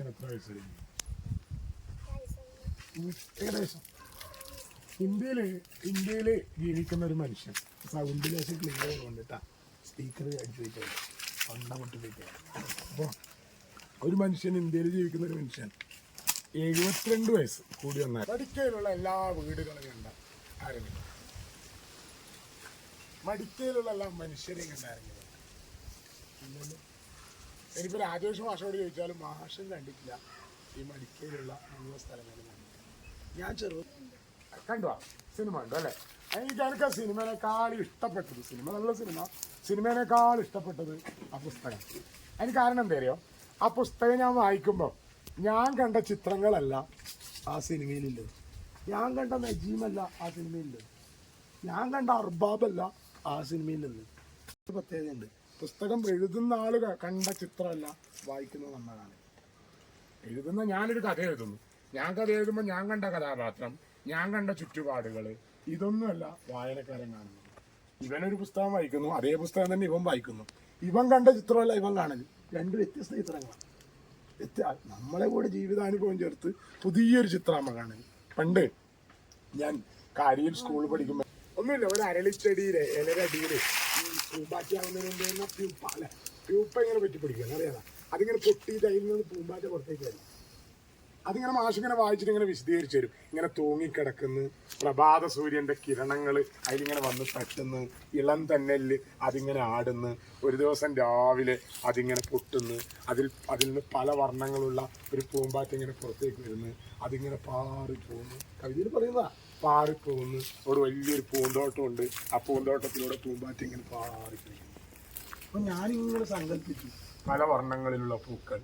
മനുഷ്യൻ എത്ര വയസ്സുണ്ട് ഏകദേശം. ഇന്ത്യയിൽ ഇന്ത്യയിൽ ജീവിക്കുന്ന ഒരു മനുഷ്യൻ. സൗണ്ട് ലേശം ക്ലിയർ കൊണ്ടിട്ടാ സ്പീക്കർ അടിച്ചു വെച്ചാൽ പണ്ട പൊട്ടി വെച്ചാൽ അപ്പോൾ ഒരു മനുഷ്യൻ ഇന്ത്യയിൽ ജീവിക്കുന്ന ഒരു മനുഷ്യൻ എഴുപത്തിരണ്ട് വയസ്സ് കൂടി വന്നാൽ മടിക്കയിലുള്ള എല്ലാ വീടുകളും കണ്ട ആരെങ്കിലും? മടിക്കയിലുള്ള എല്ലാ മനുഷ്യരെയും കണ്ട ആരെങ്കിലും? എനിക്ക് രാജേഷ് മാഷോട് ചോദിച്ചാലും മാഷം കണ്ടിട്ടില്ല. ഈ മടിക്കയിലുള്ള മുഴുവൻ സ്ഥലങ്ങളും കണ്ടിട്ടില്ല. ഞാൻ ചെറു കണ്ടോ? സിനിമ കണ്ടു അല്ലേ? എനിക്ക് എനിക്ക് ആ സിനിമേനേക്കാൾ ഇഷ്ടപ്പെട്ടത്. സിനിമ നല്ല സിനിമ. സിനിമേനേക്കാൾ ഇഷ്ടപ്പെട്ടത് ആ പുസ്തകം. അതിന് കാരണം എന്താ അറിയോ ആ പുസ്തകം ഞാൻ വായിക്കുമ്പോൾ ഞാൻ കണ്ട ചിത്രങ്ങളല്ല ആ സിനിമയിലുള്ളത്. ഞാൻ കണ്ട നജീമല്ല ആ സിനിമയിലുള്ളത്. ഞാൻ കണ്ട അർബാബല്ല ആ സിനിമയിലുള്ളത്. ഒരു പ്രത്യേകതയുണ്ട്. പുസ്തകം എഴുതുന്ന ആൾ കണ്ട ചിത്രമല്ല വായിക്കുന്ന നമ്മളാണ് എഴുതുന്ന ഞാനൊരു കഥ എഴുതുന്നു. ഞാൻ കഥ എഴുതുമ്പോൾ ഞാൻ കണ്ട കഥാപാത്രം ഞാൻ കണ്ട ചുറ്റുപാടുകൾ ഇതൊന്നുമല്ല വായനക്കാരൻ കാണുന്നത്. ഇവനൊരു പുസ്തകം വായിക്കുന്നു അതേ പുസ്തകം തന്നെ ഇവൻ വായിക്കുന്നു. ഇവൻ കണ്ട ചിത്രമല്ല ഇവൻ കാണൽ. രണ്ട് വ്യത്യസ്ത ചിത്രങ്ങളാണ്. നമ്മളെ കൂടെ ജീവിതാനുഭവം ചേർത്ത് പുതിയൊരു ചിത്രം നമ്മ കാണൽ. പണ്ട് ഞാൻ കാരിയിൽ സ്കൂളിൽ പഠിക്കുമ്പോൾ ഒന്നുമില്ല ഒരു അരളിച്ചെടിയിലെ ഇലരടിയിൽ പൂമ്പാറ്റയാവുന്നതിന് മുമ്പ് തന്നെ പ്യൂപ്പ അല്ലെ പ്യൂപ്പ ഇങ്ങനെ പറ്റി പിടിക്കുക അറിയാതാ അതിങ്ങനെ പൊട്ടിയിട്ട് അതിൽ നിന്ന് പൂമ്പാറ്റ പുറത്തേക്ക് വരും. അതിങ്ങനെ മാഷിങ്ങനെ വായിച്ചിട്ട് ഇങ്ങനെ വിശദീകരിച്ചു തരും. ഇങ്ങനെ തൂങ്ങിക്കിടക്കുന്നു. പ്രഭാത സൂര്യന്റെ കിരണങ്ങൾ അതിലിങ്ങനെ വന്ന് തട്ടുന്നു. ഇളം തന്നൽ അതിങ്ങനെ ആടുന്നു. ഒരു ദിവസം രാവിലെ അതിങ്ങനെ പൊട്ടുന്നു. അതിൽ അതിൽ നിന്ന് പല വർണങ്ങളുള്ള ഒരു പൂമ്പാറ്റ ഇങ്ങനെ പുറത്തേക്ക് വരുന്നു. അതിങ്ങനെ പാറി പോകുന്നു കവിതയിൽ പറയുന്നതാ പാറി പോകുന്നു അവിടെ വലിയൊരു പൂന്തോട്ടമുണ്ട്. ആ പൂന്തോട്ടത്തിലൂടെ പൂമ്പാറ്റ ഇങ്ങനെ പാറി അപ്പൊ ഞാനിങ്ങനെ സങ്കല്പിച്ചു. പല വർണങ്ങളിലുള്ള പൂക്കൾ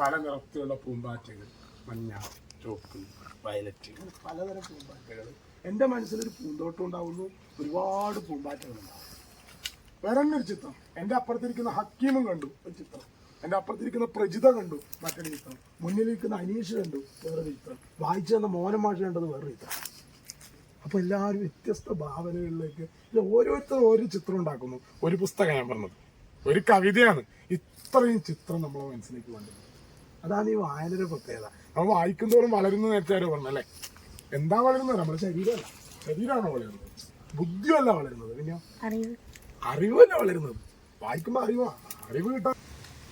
പല നിറത്തിലുള്ള പൂമ്പാറ്റകൾ മഞ്ഞ ചുവപ്പ് വയലറ്റ് അങ്ങനെ പലതരം പൂമ്പാറ്റകൾ. എന്റെ മനസ്സിലൊരു പൂന്തോട്ടം ഉണ്ടാവുന്നു. ഒരുപാട് പൂമ്പാറ്റകൾ ഉണ്ടാവും വേറെ തന്നെ ഒരു ചിത്രം. എന്റെ അപ്പുറത്തിരിക്കുന്ന ഹക്കീമും കണ്ടു ഒരു ചിത്രം. എന്റെ അപ്പുറത്തിരിക്കുന്ന പ്രജിത കണ്ടു മറ്റൊരു ചിത്രം. മുന്നിലിരിക്കുന്ന അനീഷ് കണ്ടു വേറൊരു ചിത്രം. വായിച്ചു തന്ന മോഹൻ മാഷ് കണ്ടത് വേറൊരു ചിത്രം. അപ്പൊ എല്ലാവരും വ്യത്യസ്ത ഭാവനകളിലേക്ക് ഇല്ല ഓരോരുത്തരും ഓരോ ചിത്രം ഉണ്ടാക്കുന്നു. ഒരു പുസ്തകം ഞാൻ പറഞ്ഞത്. ഒരു കവിതയാണ്. ഇത്രയും ചിത്രം നമ്മളെ മനസ്സിലേക്ക് വേണ്ടത് അതാണ് ഈ വായനയുടെ പ്രത്യേകത. നമ്മൾ വായിക്കുന്തോറും വളരുന്ന നേരത്തെ ആരോ പറഞ്ഞല്ലേ എന്താ വളരുന്നത്? നമ്മുടെ ശരീരമല്ല. ശരീരമാണോ വളരുന്നത്? ബുദ്ധിയല്ല വളരുന്നത്. പിന്നെ അറിവ്. അറിവല്ല വളരുന്നത്. വായിക്കുമ്പോൾ അറിവാ. അറിവ് കിട്ടാൻ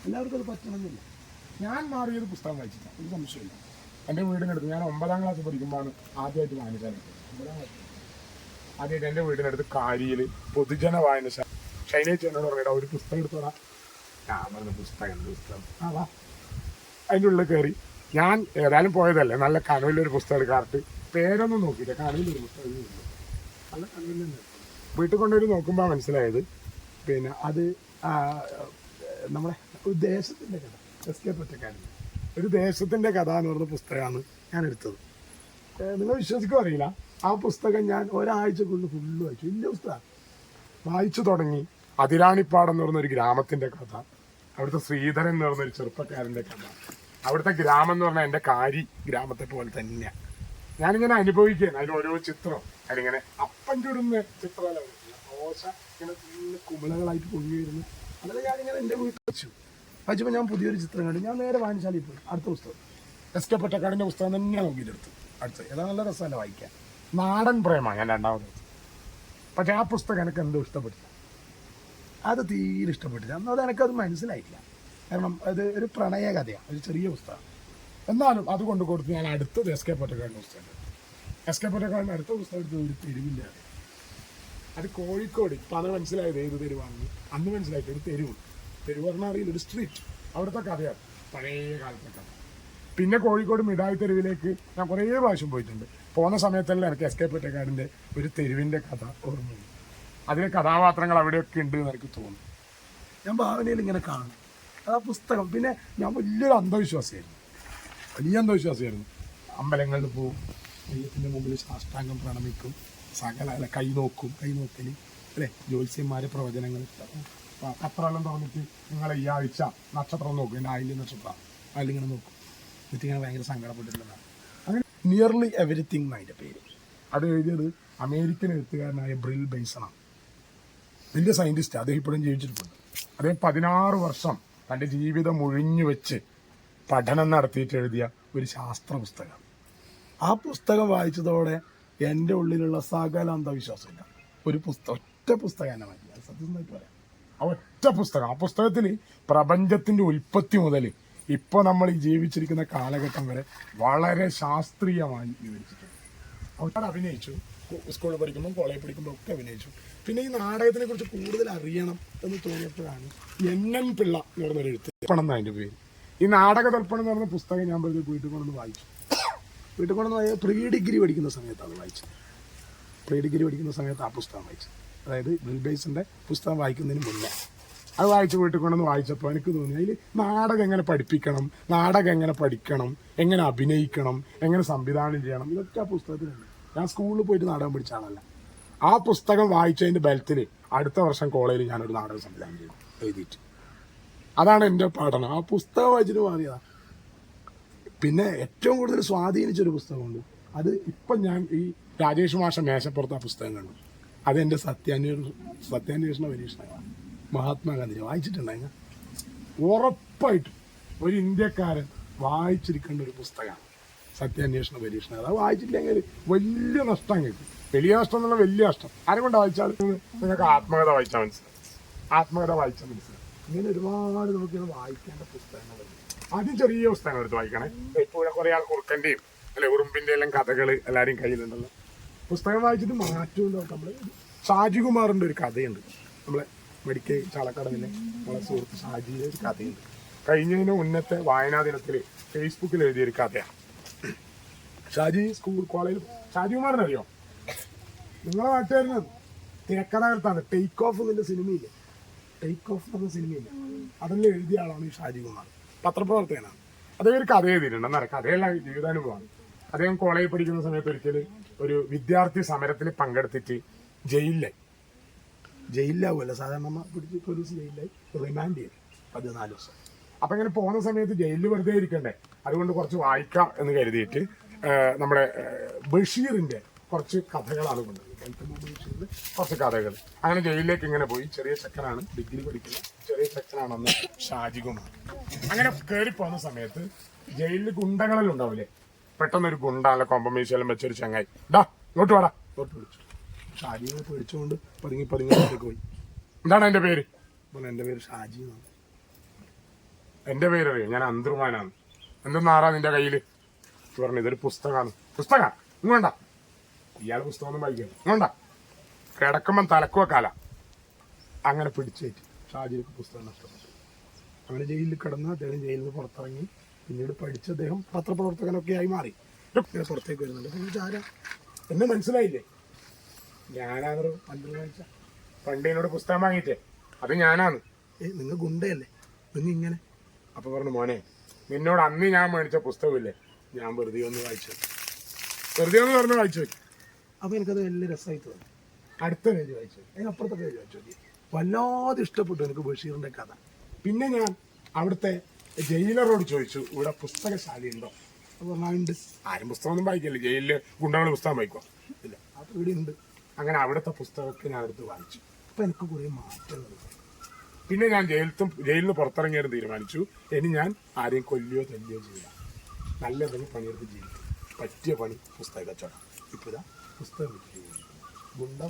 എല്ലാവർക്കും അത് പറ്റണമെന്നില്ല. ഞാൻ മാറിയൊരു പുസ്തകം വായിച്ചില്ല ഒരു സംശയമില്ല എന്റെ വീടിനടുത്ത് ഞാൻ ഒമ്പതാം ക്ലാസ് പഠിക്കുമ്പോഴാണ് ആദ്യമായിട്ട് വായനക്കാരൻ ആദ്യമായിട്ട് എന്റെ വീടിനടുത്ത് കാരിയിൽ പൊതുജന വായനശാല ശൈലേജ് എന്നോട് പറഞ്ഞിട്ട് ഒരു പുസ്തകം എടുത്തോടാ ഞാൻ പറഞ്ഞ പുസ്തകം പുസ്തകം? ആ വാ. അതിന്റെ ഉള്ളിൽ കയറി. ഞാൻ ഏതായാലും പോയതല്ലേ. നല്ല കനവിലൊരു പുസ്തകം എടുക്കാറുണ്ട് പേരൊന്നും നോക്കിയില്ല. കനവിലൊരു പുസ്തകം. നല്ല കനവിൽ വീട്ടിൽ കൊണ്ടുവരും നോക്കുമ്പോൾ മനസ്സിലായത് പിന്നെ അത് നമ്മളെ ഒരു ദേശത്തിന്റെ കഥ. എസ് കെ പറ്റക്കാരി ഒരു ദേശത്തിന്റെ കഥ എന്ന് പറഞ്ഞ പുസ്തകമാണ് ഞാൻ എടുത്തത്. നിങ്ങൾ വിശ്വസിക്കും അറിയില്ല? ആ പുസ്തകം ഞാൻ ഒരാഴ്ചക്കുള്ളിൽ ഫുള്ള് വായിച്ചു. വലിയ പുസ്തകം. വായിച്ചു തുടങ്ങി. അതിരാണിപ്പാടം എന്ന് ഒരു ഗ്രാമത്തിന്റെ കഥ. അവിടുത്തെ ശ്രീധരൻ എന്ന് പറഞ്ഞൊരു ചെറുപ്പക്കാരന്റെ കഥ. അവിടുത്തെ ഗ്രാമം എന്ന് പറഞ്ഞാൽ എന്റെ കാരി ഗ്രാമത്തെ പോലെ തന്നെയാണ് ഞാനിങ്ങനെ അനുഭവിക്കുകയാണ്. അതിന് ഓരോ ചിത്രം. അതിലിങ്ങനെ അപ്പം ചുടുന്ന ചിത്രമല്ല. ദോശ ഇങ്ങനെ കുമിളകളായിട്ട് പൊങ്ങി വരുന്നു അതിൽ ഞാനിങ്ങനെ എന്റെ വീട്ടിൽ വെച്ചു. വായിച്ചപ്പോൾ ഞാൻ പുതിയൊരു ചിത്രം കണ്ടു. ഞാൻ നേരെ വായനശാലയിൽ പോയി. അടുത്ത പുസ്തകം. എസ് കെ പുസ്തകം തന്നെ നോക്കിയിട്ടെടുത്തു അടുത്ത. ഏതാ നല്ല രസമല്ല വായിക്കാൻ. നാടൻ പ്രേമ ഞാൻ രണ്ടാമത്. പക്ഷെ ആ പുസ്തകം എനിക്ക് എന്തോ ഇഷ്ടപ്പെട്ടില്ല. അത് തീരെ ഇഷ്ടപ്പെട്ടില്ല. എന്നാൽ എനിക്കത് മനസ്സിലായിട്ടില്ല കാരണം അത് ഒരു പ്രണയ കഥയാണ് ഒരു ചെറിയ പുസ്തകം. എന്നാലും അത് കൊണ്ട് കൊടുത്ത് ഞാൻ അടുത്തത് എസ് കെ പൊറ്റക്കാടിന്റെ പുസ്തകം എസ് കെ പൊറ്റക്കാടിന്റെ അടുത്ത പുസ്തകം എടുത്ത് ഒരു തെരുവില്ല അത് കോഴിക്കോട് ഇപ്പം അത് മനസ്സിലായത് ഏത് തെരുവാണെന്ന്. അന്ന് മനസ്സിലായിട്ട് ഒരു തെരുവ് തെരുവ് പറഞ്ഞാൽ അറിയില്ല ഒരു സ്ട്രീറ്റ് അവിടുത്തെ കഥയാണ് പഴയ കാലത്തെ കഥ. പിന്നെ കോഴിക്കോട് മിഠായി തെരുവിലേക്ക് ഞാൻ കുറേ പ്രാവശ്യം പോയിട്ടുണ്ട്. പോകുന്ന സമയത്തെല്ലാം എനിക്ക് എസ് കെ പൊറ്റക്കാടിന്റെ ഒരു തെരുവിന്റെ കഥ ഓർമ്മയുണ്ട് അതിലെ കഥാപാത്രങ്ങൾ അവിടെയൊക്കെ ഉണ്ട് എന്ന് എനിക്ക് തോന്നുന്നു. ഞാൻ ഭാവനയിൽ ഇങ്ങനെ കാണും. അതാ പുസ്തകം പിന്നെ ഞാൻ വലിയൊരു അന്ധവിശ്വാസിയായിരുന്നു. വലിയ അന്ധവിശ്വാസിയായിരുന്നു. അമ്പലങ്ങളിൽ പോവും ദൈവത്തിന്റെ മുമ്പിൽ സാഷ്ടാംഗം പ്രണമിക്കും സകല അല്ല കൈ നോക്കും കൈ നോക്കൽ അല്ലെ? ജ്യോത്സ്യന്മാരെ പ്രവചനങ്ങൾ പത്രമെല്ലാം തുറന്നിട്ട് നിങ്ങൾ ഈ ആഴ്ച നക്ഷത്രം നോക്കും. എന്റെ ആയില്യ നക്ഷത്രം. അതിലിങ്ങനെ നോക്കും. എന്നിട്ട് ഇങ്ങനെ ഭയങ്കര സങ്കടപ്പെട്ടിട്ടുള്ളതാണ്. നിയർലി എവറിത്തിങ് എന്നതിന്റെ പേര്. അത് എഴുതിയത് അമേരിക്കൻ എഴുത്തുകാരനായ ബ്രിൽ ബൈസണാണ് വലിയ സയന്റിസ്റ്റ് അദ്ദേഹം ഇപ്പോഴും ജീവിച്ചിട്ടുണ്ട് അദ്ദേഹം പതിനാറ് വർഷം തന്റെ ജീവിതം ഒഴിഞ്ഞു വെച്ച് പഠനം നടത്തിയിട്ട് എഴുതിയ ഒരു ശാസ്ത്ര പുസ്തകം ആ പുസ്തകം വായിച്ചതോടെ എന്റെ ഉള്ളിലുള്ള സകല അന്ധവിശ്വാസമില്ല. ഒരു പുസ്തകം ഒറ്റ പുസ്തകം എന്നെ മാറ്റി സത്യം പറയാം. ആ ഒറ്റ പുസ്തകം ആ പുസ്തകത്തിൽ പ്രപഞ്ചത്തിന്റെ ഉൽപ്പത്തി മുതൽ ഇപ്പോൾ നമ്മൾ ഈ ജീവിച്ചിരിക്കുന്ന കാലഘട്ടം വരെ വളരെ ശാസ്ത്രീയമായി വിവരിച്ചിട്ടുണ്ട്. അവരോട് അഭിനയിച്ചു. സ്കൂളിൽ പഠിക്കുമ്പോൾ കോളേജിൽ പഠിക്കുമ്പോൾ ഒക്കെ അഭിനയിച്ചു. പിന്നെ ഈ നാടകത്തിനെ കുറിച്ച് കൂടുതൽ അറിയണം എന്ന് തോന്നിയപ്പോഴാണ് എൻ എൻ പിള്ള എന്ന് പറഞ്ഞൊരു എഴുത്ത്. തർപ്പണം എന്നാണ് അതിന്റെ പേര്? ഈ നാടക തർപ്പണം എന്ന് പറഞ്ഞ പുസ്തകം ഞാൻ വെറുതെ വീട്ടിൽ കൊണ്ടൊന്ന് വായിച്ചു. വീട്ടിൽ കൊണ്ടൊന്ന് വായിച്ചു പ്രീ ഡിഗ്രി പഠിക്കുന്ന സമയത്താണ് വായിച്ചത്. പ്രീ ഡിഗ്രി പഠിക്കുന്ന സമയത്ത് ആ പുസ്തകം വായിച്ചത്. അതായത് ബിൽബേസിന്റെ പുസ്തകം വായിക്കുന്നതിന് മുന്നേ. അത് വായിച്ച് വീട്ടിൽ കൊണ്ടുവന്ന് വായിച്ചപ്പോൾ എനിക്ക് തോന്നി അതിൽ നാടകം എങ്ങനെ പഠിപ്പിക്കണം? നാടകം എങ്ങനെ പഠിക്കണം? എങ്ങനെ അഭിനയിക്കണം? എങ്ങനെ സംവിധാനം ചെയ്യണം? ഇതൊക്കെ ആ പുസ്തകത്തിലുണ്ട് ഞാൻ സ്കൂളിൽ പോയിട്ട് നാടകം പഠിച്ച ആളല്ല. ആ പുസ്തകം വായിച്ചതിന്റെ ബലത്തിൽ അടുത്ത വർഷം കോളേജിൽ ഞാനൊരു നാടകം സംവിധാനം ചെയ്തു എഴുതിയിട്ട്. അതാണ് എന്റെ പഠനം. ആ പുസ്തകം വായിച്ചിട്ട് മാറിയതാണ് പിന്നെ ഏറ്റവും കൂടുതൽ സ്വാധീനിച്ചൊരു പുസ്തകമുണ്ട്. അത് ഇപ്പം ഞാൻ ഈ രാജേഷ് മാഷ മേശപ്പുറത്ത് ആ പുസ്തകം കണ്ടു. അതെന്റെ സത്യാന്വേഷണ സത്യാന്വേഷണ പരീക്ഷണമാണ്. മഹാത്മാഗാന്ധി വായിച്ചിട്ടുണ്ടായിരുന്നു? ഉറപ്പായിട്ടും ഒരു ഇന്ത്യക്കാരൻ വായിച്ചിരിക്കേണ്ട ഒരു പുസ്തകമാണ്. സത്യാന്വേഷണ പരീക്ഷണം അത് വായിച്ചില്ലെങ്കിൽ വലിയ നഷ്ടം കിട്ടും. വലിയ നഷ്ടം എന്നുള്ള വലിയ നഷ്ടം. ആരും കൊണ്ട് വായിച്ചാൽ നിങ്ങൾക്ക് ആത്മകഥ വായിച്ചാൽ മനസ്സിലാവും. ആത്മകഥ വായിച്ചാൽ മനസ്സിലാവും. ഇങ്ങനെ ഒരുപാട് നമുക്ക് വായിക്കേണ്ട പുസ്തകങ്ങളുണ്ട് ആദ്യം ചെറിയ പുസ്തകങ്ങൾ എടുത്ത് വായിക്കണേ. ഇപ്പോൾ കുറേ ആൾ കുറുക്കന്റെയും അല്ലെ ഉറുമ്പിന്റെ എല്ലാം കഥകൾ എല്ലാവരും കയ്യിലുണ്ടല്ലോ. പുസ്തകം വായിച്ചിട്ട് മാറ്റമുണ്ടോ നമ്മൾ ഷാജികുമാറിന്റെ ഒരു കഥയുണ്ട്. നമ്മളെ മെഡിക്കൽ ചാലക്കടവിലെ നമ്മളെ സുഹൃത്ത് ഷാജിയുടെ ഒരു കഥയുണ്ട്. കഴിഞ്ഞതിന് മുന്നത്തെ വായനാ ദിനത്തിൽ ഫേസ്ബുക്കിൽ എഴുതിയൊരു കഥയാണ്. ഷാജി സ്കൂൾ കോളേജിൽ ഷാജികുമാറിനറിയോ നിങ്ങളെ നാട്ടുകാരനാണ്. തിരക്കഥാകൃത്താണ്. ടേക്ക് ഓഫ് എന്നുള്ള സിനിമയില്ല? ടേക്ക് ഓഫ് എന്ന സിനിമയില്ല? അതെല്ലാം എഴുതിയ ആളാണ് ഈ ഷാജികുമാർ പത്രപ്രവർത്തകനാണ്. അദ്ദേഹം ഒരു കഥ എഴുതിയിട്ടുണ്ട് എന്നറിയാം കഥയല്ല ജീവിതാനുഭവമാണ് അദ്ദേഹം കോളേജിൽ പഠിക്കുന്ന സമയത്ത് ഒരിക്കൽ ഒരു വിദ്യാർത്ഥി സമരത്തിൽ പങ്കെടുത്തിട്ട് ജയിലിലായി. ജയിലിലാവുമല്ലോ. സാധാരണ നമ്മ പിടിച്ച് പോലീസ് ജയിലിലായി. റിമാൻഡ് ചെയ്തു. പതിനാല് ദിവസം. അപ്പൊ ഇങ്ങനെ പോകുന്ന സമയത്ത് ജയിലിൽ വെറുതെ ഇരിക്കണ്ടേ? അതുകൊണ്ട് കുറച്ച് വായിക്കാം എന്ന് കരുതിയിട്ട് നമ്മുടെ ബഷീറിന്റെ കുറച്ച് കഥകളാണ് കൊണ്ടുവരുന്നത്. ബഷീറിന്റെ കുറച്ച് കഥകൾ. അങ്ങനെ ജയിലിലേക്ക് ഇങ്ങനെ പോയി. ചെറിയ ചെക്കനാണ് ഡിഗ്രി പഠിക്കുന്ന ചെറിയ ചെക്കനാണെന്ന് ഷാജികുമാർ അങ്ങനെ കയറി പോകുന്ന സമയത്ത് ജയിലിൽ ഗുണ്ടകളെല്ലാം ഉണ്ടാവില്ലേ? പെട്ടെന്നൊരു ഗുണ്ടാണല്ലോ ഗുണ്ട അല്ല വെച്ചൊരു ചങ്ങായി. ഡാ ഇങ്ങോട്ട് വാടാ. ഇങ്ങോട്ട് വിളിച്ചു. ഷാജിനെ പേടിച്ചുകൊണ്ട് പതുങ്ങി പതുങ്ങി പോയി. എന്താണ് എന്റെ പേര്? എന്റെ എന്റെ പേര് ഷാജി എന്റെ പേര് പേരറിയോ? ഞാൻ അന്തർമാനാണ് എന്തെന്നാറാ നിന്റെ കയ്യിൽ? പറഞ്ഞു ഇതൊരു പുസ്തകമാണ് പുസ്തക? ഇങ്ങോണ്ട ഇയാൾ പുസ്തകമൊന്നും വായിക്കണം ഇങ്ങോണ്ട കിടക്കുമ്പം തലക്കുവ കാല അങ്ങനെ പിടിച്ചേറ്റി ഷാജിക്ക് പുസ്തകം നഷ്ടപ്പെട്ടു. അങ്ങനെ ജയിലിൽ കിടന്ന് അദ്ദേഹം ജയിലിൽ നിന്ന് പുറത്തിറങ്ങി. പിന്നീട് പഠിച്ച അദ്ദേഹം പത്രപ്രവർത്തകനൊക്കെ ആയി മാറി. പുറത്തേക്ക് വരുന്നുണ്ട്. എന്നെ മനസ്സിലായില്ലേ? ഞാനാണോ പണ്ട് വായിച്ച പണ്ട് എന്നോട് പുസ്തകം വാങ്ങിയിട്ടേ അത് ഞാനാണ്. ഏ നിങ്ങൾ ഗുണ്ടയല്ലേ? നിങ്ങൾ ഇങ്ങനെ. അപ്പൊ പറഞ്ഞു മോനെ നിന്നോട് അന്ന് ഞാൻ മേടിച്ച പുസ്തകമില്ലേ? ഞാൻ വെറുതെ ഒന്ന് വായിച്ചു വെറുതെ ഒന്ന് പറഞ്ഞു വായിച്ചു അപ്പൊ എനിക്കത് വലിയ രസമായി തോന്നി. അടുത്ത പേജ് വായിച്ചു അതിനപ്പുറത്തെ പേജ് വായിച്ചു നോക്കി. വല്ലാതെ ഇഷ്ടപ്പെട്ടു എനിക്ക് ബഷീറിന്റെ കഥ. പിന്നെ ഞാൻ അവിടുത്തെ ജയിലറോട് ചോദിച്ചു ഇവിടെ പുസ്തകശാലയുണ്ടോ? അപ്പൊ പറഞ്ഞാൽ ഉണ്ട്. ആരും പുസ്തകമൊന്നും വായിക്കില്ല. ജയിലിൽ ഗുണ്ടകൾ പുസ്തകം വായിക്കുക ഇല്ല. അപ്പൊ ഇവിടെ ഉണ്ട്. അങ്ങനെ അവിടുത്തെ പുസ്തകത്തിന് അടുത്ത് വായിച്ചു. അപ്പൊ എനിക്ക് കുറേ മാറ്റങ്ങൾ പിന്നെ ഞാൻ ജയിലത്തും ജയിലിൽ നിന്ന് പുറത്തിറങ്ങിയാലും തീരുമാനിച്ചു. ഇനി ഞാൻ ആരെയും കൊല്ലിയോ തല്ലിയോ ചെയ്യില്ല. നല്ല പണി പണിയെടുത്ത് ജീവിക്കും. പറ്റിയ പണി പുസ്തക കച്ചവടം. ഇപ്പൊ ഇതാ പുസ്തകം ഗുണ്ട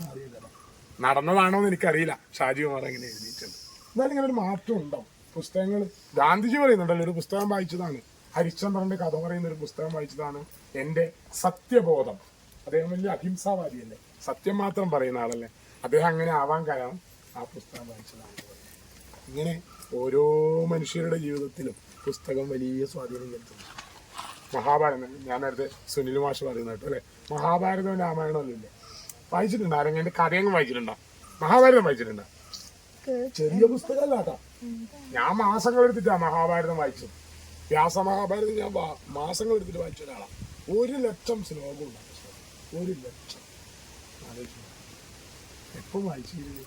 നടന്നതാണോ എന്ന് എനിക്കറിയില്ല. ഷാജി കുമാർ അങ്ങനെ എഴുതിയിട്ടുണ്ട്. എന്നാലും ഇങ്ങനെ ഒരു മാറ്റം ഉണ്ടാവും പുസ്തകങ്ങൾ ഗാന്ധിജി പറയുന്നുണ്ടല്ലോ ഒരു പുസ്തകം വായിച്ചതാണ്. ഹരിശ്ചന്ദ്രന്റെ കഥ പറയുന്ന ഒരു പുസ്തകം വായിച്ചതാണ് എന്റെ സത്യബോധം. അദ്ദേഹം വലിയ അഹിംസാവാദിയല്ലേ? സത്യം മാത്രം പറയുന്ന ആളല്ലേ. അദ്ദേഹം അങ്ങനെ ആവാൻ കാരണം ആ പുസ്തകം വായിച്ചതാണ്. ഇങ്ങനെ ഓരോ മനുഷ്യരുടെ ജീവിതത്തിലും പുസ്തകം വലിയ സ്വാധീനം ചെലുത്തുന്നു. മഹാഭാരതം ഞാൻ നേരത്തെ സുനിൽ മാഷ് പറയുന്ന കേട്ടോ അല്ലെ? മഹാഭാരതവും രാമായണവും ഇല്ലേ വായിച്ചിട്ടുണ്ടോ? ആരെങ്കിലും കഥയങ്ങ് വായിച്ചിട്ടുണ്ടോ? മഹാഭാരതം വായിച്ചിട്ടുണ്ടോ? ചെറിയ പുസ്തകമല്ല കേട്ടോ. ഞാൻ മാസങ്ങൾ എടുത്തിട്ടാ മഹാഭാരതം വായിച്ചത്. വ്യാസമഹാഭാരതം ഞാൻ വാ- മാസങ്ങൾ എടുത്തിട്ട് വായിച്ച ഒരാളാണ് ഒരു ലക്ഷം ശ്ലോകം ഉണ്ടാകും ഒരു ലക്ഷം. ആലോചിച്ച് നോക്ക്. എപ്പം വായിച്ചിരുന്നു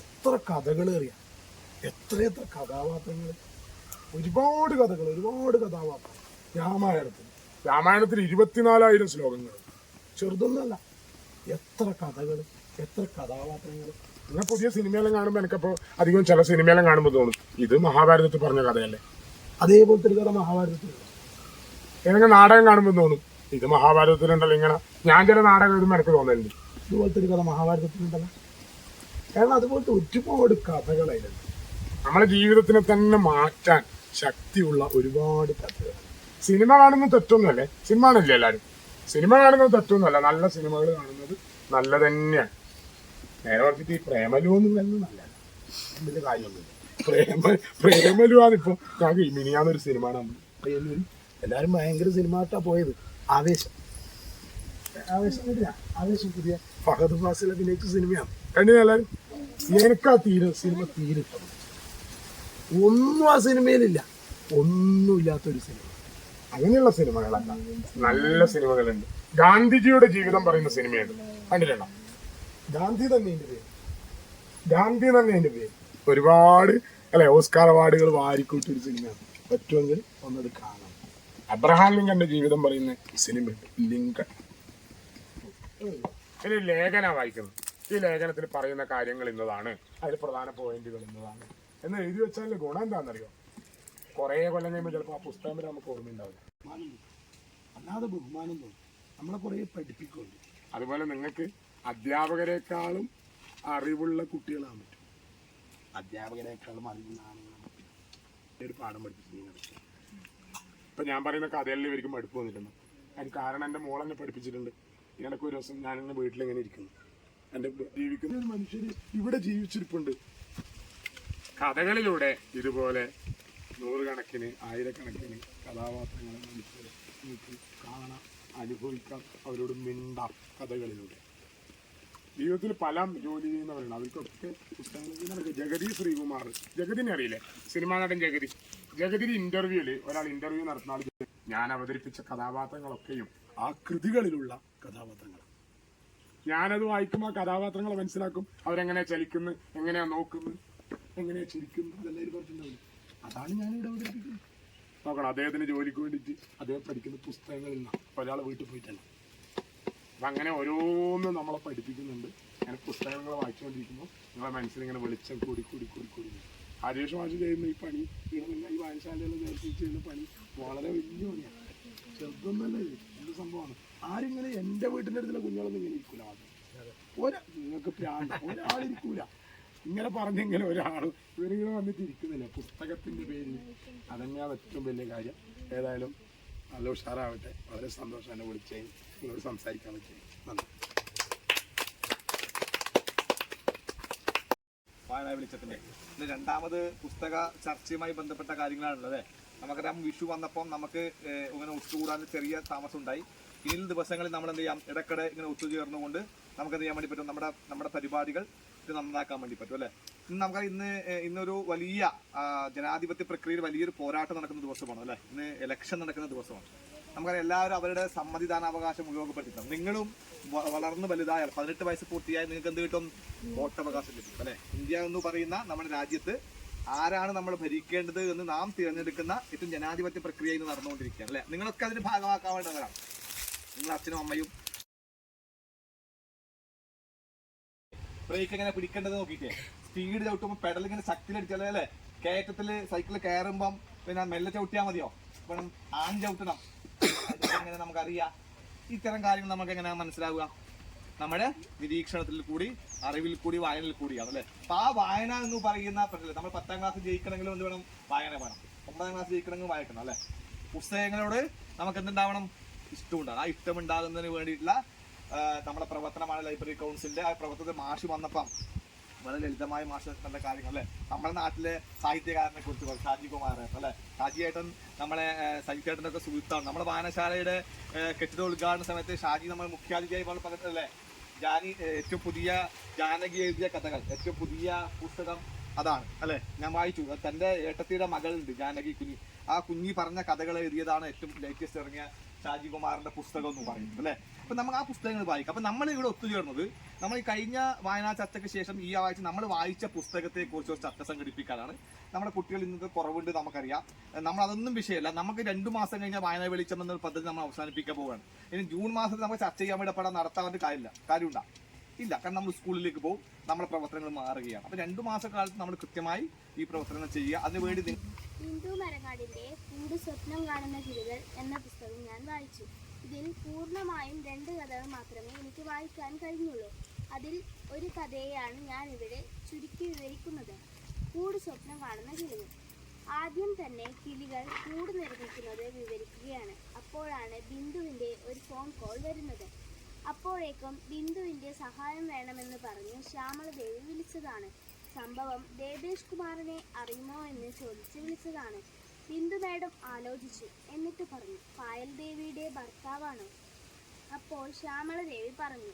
എത്ര കഥകൾ അറിയാം. എത്ര എത്ര കഥാപാത്രങ്ങൾ ഒരുപാട് കഥകൾ ഒരുപാട് കഥാപാത്രം രാമായണത്തിൽ രാമായണത്തിൽ ഇരുപത്തിനാലായിരം ശ്ലോകങ്ങൾ ചെറുതൊന്നല്ല. എത്ര കഥകൾ എത്ര കഥാപാത്രങ്ങൾ നിങ്ങൾ പുതിയ സിനിമയെല്ലാം കാണുമ്പോൾ എനിക്കപ്പോൾ അധികം ചില സിനിമയെല്ലാം കാണുമ്പോൾ തോന്നും ഇത് മഹാഭാരതത്തിൽ പറഞ്ഞ കഥയല്ലേ? അതേപോലത്തെ ഒരു കഥ മഹാഭാരതത്തിൽ ഏതെങ്കിലും നാടകം കാണുമ്പോൾ തോന്നും ഇത് മഹാഭാരതത്തിലുണ്ടല്ലോ ഇങ്ങനെ. ഞാൻ ചില നാടകം എഴുതുമ്പോൾ എനിക്ക് തോന്നലുണ്ട്. ഇതുപോലത്തെ ഒരു കഥ മഹാഭാരതത്തിലുണ്ടല്ലോ. കാരണം അതുപോലത്തെ ഒരുപാട് അതിലുണ്ട് നമ്മുടെ ജീവിതത്തിനെ തന്നെ മാറ്റാൻ ശക്തിയുള്ള ഒരുപാട് കഥകൾ. സിനിമ കാണുന്ന തെറ്റൊന്നുമല്ലേ. സിനിമ ആണല്ലേ എല്ലാവരും സിനിമ കാണുന്നത് തെറ്റൊന്നുമല്ല. നല്ല സിനിമകൾ കാണുന്നത് നല്ല തന്നെയാണ് നേരെ പറഞ്ഞിട്ട് ഈ പ്രേമലു എന്ന് തന്നെ നല്ലതാണ് കാര്യമൊന്നുമില്ല. പ്രേമ പ്രേമലുവാണിപ്പോ ഞാൻ മിനിയാന്നൊരു സിനിമ കാണാൻ പ്രേമലു. ഭയങ്കര സിനിമ പോയത്. ആവേശം. ആവേശം ആവേശം പുതിയ ഫഹദ് ഫാസിൽ അഭിനയിച്ച സിനിമയാണ്. കണ്ടില്ല എല്ലാവരും എനിക്കാ തീരെ സിനിമ തീരെ ഒന്നും ആ സിനിമയിലില്ല. ഒന്നുമില്ലാത്തൊരു സിനിമ. അങ്ങനെയുള്ള സിനിമകളല്ല. നല്ല സിനിമകളുണ്ട്. ഗാന്ധിജിയുടെ ജീവിതം പറയുന്ന സിനിമയുണ്ട് കണ്ടില്ലണ്ട ഗാന്ധി തന്നെ എന്റെ പേര്. ഗാന്ധി തന്നെ എന്റെ പേര്. ഒരുപാട് അല്ലെ ഓസ്കാർ അവാർഡുകൾ വാരിക്കൂട്ടിയൊരു സിനിമയാണ്. പറ്റുമെങ്കിൽ ഒന്നത് കാണാം. അബ്രഹാം ലിങ്കന്റെ ജീവിതം പറയുന്ന സിനിമയുണ്ട് ലിങ്കൺ. ഒരു ലേഖന വായിക്കുന്നത് ഈ ലേഖനത്തിൽ പറയുന്ന കാര്യങ്ങൾ ഇന്നതാണ്. അതിൽ പ്രധാന പോയിന്റുകൾ ഇന്നതാണ്. എന്ന് എഴുതി വെച്ചാൽ ഗുണം എന്താണെന്നറിയോ? കുറേ കൊല്ലം കഴിയുമ്പോൾ ചിലപ്പോൾ ആ പുസ്തകം വരെ നമുക്ക് ഓർമ്മയുണ്ടാവില്ല. അല്ലാതെ ബഹുമാനം തോന്നും. നമ്മളെ കുറേ പഠിപ്പിക്കുന്നുണ്ട്. അതുപോലെ നിങ്ങൾക്ക് അധ്യാപകരെക്കാളും അറിവുള്ള കുട്ടികളാകാൻ പറ്റും. അധ്യാപകരെക്കാളും അറിവുള്ള ഒരു പാഠം പഠിപ്പിച്ചിട്ടുണ്ട് ഇപ്പം ഇപ്പൊ ഞാൻ പറയുന്ന കഥകളിൽ ഇവർക്ക് മടുപ്പ് വന്നിട്ടുണ്ട്. അതിന് കാരണം എന്റെ മോളെന്നെ പഠിപ്പിച്ചിട്ടുണ്ട്. ഇടയ്ക്ക് ഒരു ദിവസം ഞാനിങ്ങനെ വീട്ടിലിങ്ങനെ ഇരിക്കുന്നു. എന്റെ ജീവിക്കുന്ന ഒരു മനുഷ്യർ ഇവിടെ ജീവിച്ചിരിപ്പുണ്ട്. കഥകളിലൂടെ ഇതുപോലെ നൂറുകണക്കിന് ആയിരക്കണക്കിന് കഥാപാത്രങ്ങളെ മനുഷ്യരെ നമുക്ക് കാണാം അനുഭവിക്കാം അവരോട് മിണ്ടാം കഥകളിലൂടെ. ജീവിതത്തിൽ പല ജോലി ചെയ്യുന്നവരുണ്ട്. അവർക്കൊക്കെ പുസ്തകങ്ങൾ ജഗതി ശ്രീകുമാർ ജഗതിനെ അറിയില്ലേ? സിനിമാ നടൻ ജഗതി. ജഗതി ഇന്റർവ്യൂൽ ഒരാൾ ഇന്റർവ്യൂ നടത്തുന്ന ഞാൻ അവതരിപ്പിച്ച കഥാപാത്രങ്ങളൊക്കെയും ആ കൃതികളിലുള്ള കഥാപാത്രങ്ങൾ. ഞാനത് വായിക്കുമ്പോൾ കഥാപാത്രങ്ങൾ മനസ്സിലാക്കും. അവരെങ്ങനെ ചലിക്കുന്നു എങ്ങനെയാ നോക്കുന്നു എങ്ങനെയാ ചിരിക്കുന്നു ഇതെല്ലാം പറഞ്ഞിട്ടുണ്ടാവും. അതാണ് ഞാനിവിടെ അവതരിപ്പിക്കുന്നത്. നോക്കണം അദ്ദേഹത്തിന് ജോലിക്ക് വേണ്ടിയിട്ട് അദ്ദേഹം പഠിക്കുന്ന പുസ്തകങ്ങളിൽ നിന്നാണ് ഒരാൾ വീട്ടിൽ പോയിട്ടല്ല. അപ്പം അങ്ങനെ ഓരോന്നും നമ്മളെ പഠിപ്പിക്കുന്നുണ്ട്. അങ്ങനെ പുസ്തകങ്ങൾ വായിച്ചുകൊണ്ടിരിക്കുമ്പോൾ നിങ്ങളെ മനസ്സിലിങ്ങനെ വെളിച്ചം കൂടി കൂടി കൂടി കൂടി. രാജേഷ് മാഷ് ചെയ്യുന്ന ഈ പണി ഇവിടെ ഈ വായനശാലയിൽ ചെയ്യുന്ന പണി വളരെ വലിയ പണിയാണ്. ചെറുതൊന്നല്ല എന്ത് സംഭവമാണ്? ആരിങ്ങനെ എന്റെ വീട്ടിന്റെ അടുത്തുള്ള കുഞ്ഞുങ്ങളൊന്നും ഇങ്ങനെ ഇരിക്കൂല ഒരാ നിങ്ങൾക്ക് ഒരാളിരിക്കൂല. ഇങ്ങനെ പറഞ്ഞെങ്കിലും ഒരാൾ ഇവരിങ്ങനെ വന്നിട്ട് ഇരിക്കുന്നില്ല. പുസ്തകത്തിന്റെ പേരിൽ അതന്നെയാണ് ഏറ്റവും വലിയ കാര്യം ഏതായാലും നല്ല ഉഷാറാവട്ടെ. വളരെ സന്തോഷം എന്നെ വിളിച്ചതിന് നിങ്ങളോട് സംസാരിക്കാൻ പറ്റിയത് നന്ദി. വായനാ വെളിച്ചത്തിന്റെ ഇത് രണ്ടാമത് പുസ്തക ചർച്ചയുമായി ബന്ധപ്പെട്ട കാര്യങ്ങളാണുള്ളത് നമുക്കറിയാം വിഷു വന്നപ്പം നമുക്ക് ഇങ്ങനെ ഒത്തുകൂടാൻ ചെറിയ താമസം ഉണ്ടായി ഇനിയുള്ള ദിവസങ്ങളിൽ നമ്മൾ എന്ത് ചെയ്യാം? ഇടയ്ക്കിടെ ഇങ്ങനെ ഒത്തുചേർന്നുകൊണ്ട് നമുക്ക് എന്ത് ചെയ്യാൻ വേണ്ടി പറ്റും? നമ്മുടെ നമ്മുടെ പരിപാടികൾ നന്നാക്കാൻ വേണ്ടി പറ്റും അല്ലേ? ഇന്ന് നമുക്ക് ഇന്ന് ഇന്നൊരു വലിയ ജനാധിപത്യ പ്രക്രിയയിൽ വലിയൊരു പോരാട്ടം നടക്കുന്ന ദിവസമാണ് അല്ലേ? ഇന്ന് ഇലക്ഷൻ നടക്കുന്ന ദിവസമാണ്. നമുക്കറിയാം എല്ലാവരും അവരുടെ സമ്മതിദാനാവകാശം ഉപയോഗപ്പെടുത്തിയിട്ടുണ്ട്. നിങ്ങളും വളർന്ന് വളർന്നു വലുതായാൽ പതിനെട്ട് വയസ്സ് പൂർത്തിയായി നിങ്ങൾക്ക് എന്ത് കിട്ടും? വോട്ടവകാശം ലഭിക്കും അല്ലെ? ഇന്ത്യ എന്ന് പറയുന്ന നമ്മുടെ രാജ്യത്ത് ആരാണ് നമ്മൾ ഭരിക്കേണ്ടത് എന്ന് നാം തിരഞ്ഞെടുക്കുന്ന ഏറ്റവും ജനാധിപത്യ പ്രക്രിയ ഇന്ന് നടന്നുകൊണ്ടിരിക്കുകയാണ് അല്ലെ? നിങ്ങളൊക്കെ അതിന് ഭാഗമാക്കാൻ വേണ്ടവരാണ്. അച്ഛനും അമ്മയും ബ്രേക്ക് എങ്ങനെ പിടിക്കേണ്ടത് നോക്കിയിട്ടേ. സ്പീഡ് ചവിട്ടുമ്പോൾ പെഡൽ ഇങ്ങനെ ശക്തിയിലടിച്ചാലേ അല്ലേ? കയറ്റത്തിൽ സൈക്കിൾ കയറുമ്പം പിന്നെ മെല്ലെ ചവിട്ടിയാൽ മതിയോ? വേണം ആൺ ചവിട്ടണം. എങ്ങനെ നമുക്കറിയാം. ഇത്തരം കാര്യങ്ങൾ നമുക്ക് എങ്ങനെ മനസ്സിലാവുക? നമ്മുടെ നിരീക്ഷണത്തിൽ കൂടി അറിവിൽ കൂടി വായനയിൽ കൂടിയാണ് അല്ലേ? അപ്പൊ ആ വായന എന്ന് പറയുന്ന പ്രശ്നമില്ല നമ്മൾ പത്താം ക്ലാസ് ജയിക്കണമെങ്കിലും എന്ത് വേണം? വായന വേണം. ഒമ്പതാം ക്ലാസ് ജയിക്കണമെങ്കിൽ വായിക്കണം അല്ലേ? പുസ്തകങ്ങളോട് നമുക്ക് എന്തുണ്ടാവണം? ഇഷ്ടമുണ്ടാകും ആ ഇഷ്ടം ഉണ്ടാകുന്നതിന് വേണ്ടിയിട്ടുള്ള നമ്മുടെ പ്രവർത്തനമാണ് ലൈബ്രറി കൗൺസിലിന്റെ ആ പ്രവർത്തനത്തിൽ മാഷി വന്നപ്പം വളരെ ലളിതമായ മാഷ് നല്ല കാര്യങ്ങൾ അല്ലേ? നമ്മുടെ നാട്ടിലെ സാഹിത്യകാരനെ കുറിച്ച് ഷാജി കുമാർ അല്ലെ? ഷാജിയേട്ടൻ നമ്മളെ ഏഹ്, സജിത്തേട്ടന്റെ ഒക്കെ സുഹൃത്താണ്. നമ്മുടെ വായനശാലയുടെ കെട്ടിട ഉദ്ഘാടന സമയത്ത് ഷാജി നമ്മൾ മുഖ്യാതിഥിയായി പങ്കെടുത്തല്ലേ ജാനി ഏറ്റവും പുതിയ ജാനകി എഴുതിയ കഥകൾ ഏറ്റവും പുതിയ പുസ്തകം അതാണ് അല്ലെ? ഞാൻ വായിച്ചു. തന്റെ ഏട്ടത്തിയുടെ മകളുണ്ട് ജാനകി കുഞ്ഞി. ആ കുഞ്ഞി പറഞ്ഞ കഥകൾ എഴുതിയതാണ് ഏറ്റവും ലേറ്റസ്റ്റ് ഇറങ്ങിയ ഷാജി കുമാറിന്റെ പുസ്തകം എന്ന് പറയുന്നത് അല്ലെ? അപ്പൊ നമുക്ക് ആ പുസ്തകങ്ങൾ വായിക്കാം. അപ്പൊ നമ്മൾ ഇവിടെ ഒത്തുചേർന്നത് നമ്മൾ കഴിഞ്ഞ വായനാ ചർച്ചയ്ക്ക് ശേഷം ഈ ആഴ്ച നമ്മൾ വായിച്ച പുസ്തകത്തെ കുറിച്ച് ഒരു ചർച്ച സംഘടിപ്പിക്കാനാണ്. നമ്മുടെ കുട്ടികൾ ഇന്നത്തെ കുറവുണ്ട് നമുക്കറിയാം. നമ്മൾ അതൊന്നും വിഷയമല്ല. നമുക്ക് രണ്ടു മാസം കഴിഞ്ഞ വായന വെളിച്ചം എന്നൊരു പദ്ധതി നമ്മൾ അവസാനിപ്പിക്കാൻ പോവുകയാണ്. ഇനി ജൂൺ മാസത്തിൽ നമുക്ക് ചർച്ച ചെയ്യാൻ വേണ്ടി പടം നടത്താൻ വേണ്ടി കാര്യമില്ല. കാര്യമുണ്ടാ. ഇല്ല കാരണം നമ്മൾ സ്കൂളിലേക്ക് പോകും നമ്മുടെ പ്രവർത്തനങ്ങൾ മാറുകയാണ്. അപ്പൊ രണ്ടു മാസക്കാലത്ത് നമ്മൾ കൃത്യമായി ഈ പ്രവർത്തനങ്ങൾ ചെയ്യുക. അതിനുവേണ്ടി വേണ്ടി ഹിന്ദു മരങ്ങാടിന്റെ കൂട് സ്വപ്നം കാണുന്ന കിളികൾ എന്ന പുസ്തകം ഞാൻ വായിച്ചു. ഇതിൽ പൂർണമായും രണ്ട് കഥകൾ മാത്രമേ എനിക്ക് വായിക്കാൻ കഴിഞ്ഞുള്ളൂ. അതിൽ ഒരു കഥയെയാണ് ഞാൻ ഇവിടെ ചുരുക്കി വിവരിക്കുന്നത്. കൂട് സ്വപ്നം കാണുന്ന കിളികൾ ആദ്യം തന്നെ കിളികൾ കൂട് നിർമ്മിക്കുന്നത് വിവരിക്കുകയാണ്. അപ്പോഴാണ് ബിന്ദുവിന്റെ ഒരു ഫോൺ കോൾ വരുന്നത്. അപ്പോഴേക്കും ബിന്ദുവിന്റെ സഹായം വേണമെന്ന് പറഞ്ഞ് ശ്യാമളദേവി വിളിച്ചതാണ്. സംഭവം ദേവേഷ് കുമാറിനെ അറിയുമോ എന്ന് ചോദിച്ച് വിളിച്ചതാണ്. ബിന്ദു മാഡം ആലോചിച്ചു. എന്നിട്ട് പറഞ്ഞു പായൽ ദേവിയുടെ ഭർത്താവാണോ. അപ്പോൾ ശ്യാമളദേവി പറഞ്ഞു